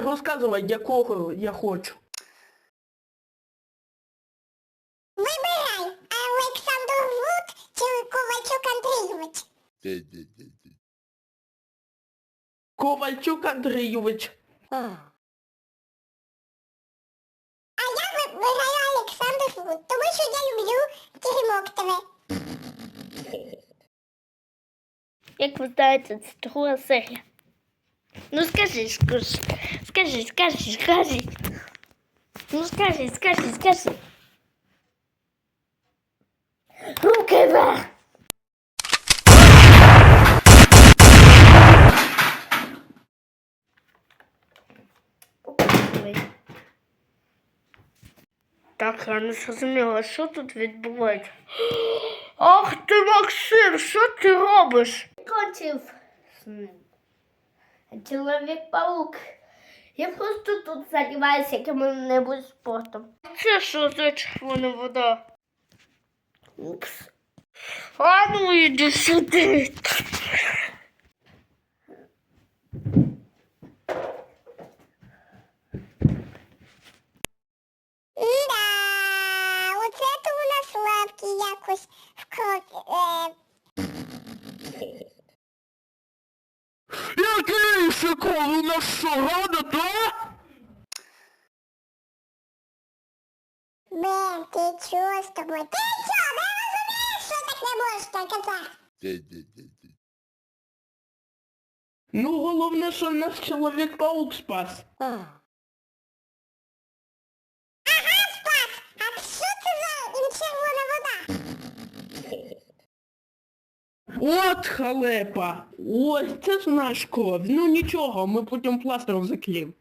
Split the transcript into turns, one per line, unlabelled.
розказувати, якого я хочу.
Вибирай, Олександр Вуд чи Ковальчук Андрійович.
Ковальчук Андрійович.
А я вибираю Олександр Вуд, тому що я люблю теремок тебе.
Як ви знаєте, це друга серія. Ну скажи, скажи, скажи, скажи. Ну скажи, скажи, скажи. Руки вверх! Так, я не зрозуміла, що тут відбувається. Ах ти, Максим, що ти робиш? Кончив. Чоловік-паук. Я просто тут займаюся яким-небудь спортом. Це що за червона вода? Упс. А ну іди сюди.
Да, оце то у нас лапки якось в крок. Е,
Який шикол, у нас що, рада, да?
Бен, ти чого з тобою? Ти чого? Не розумієш, що так не можна казати?
Ну, головне, що нас чоловік-паук спас.
Ага, спас! А що це за м, червона вода?
От халепа. Ось, це ж наш кров. Ну нічого, ми потім пластером заклеїмо.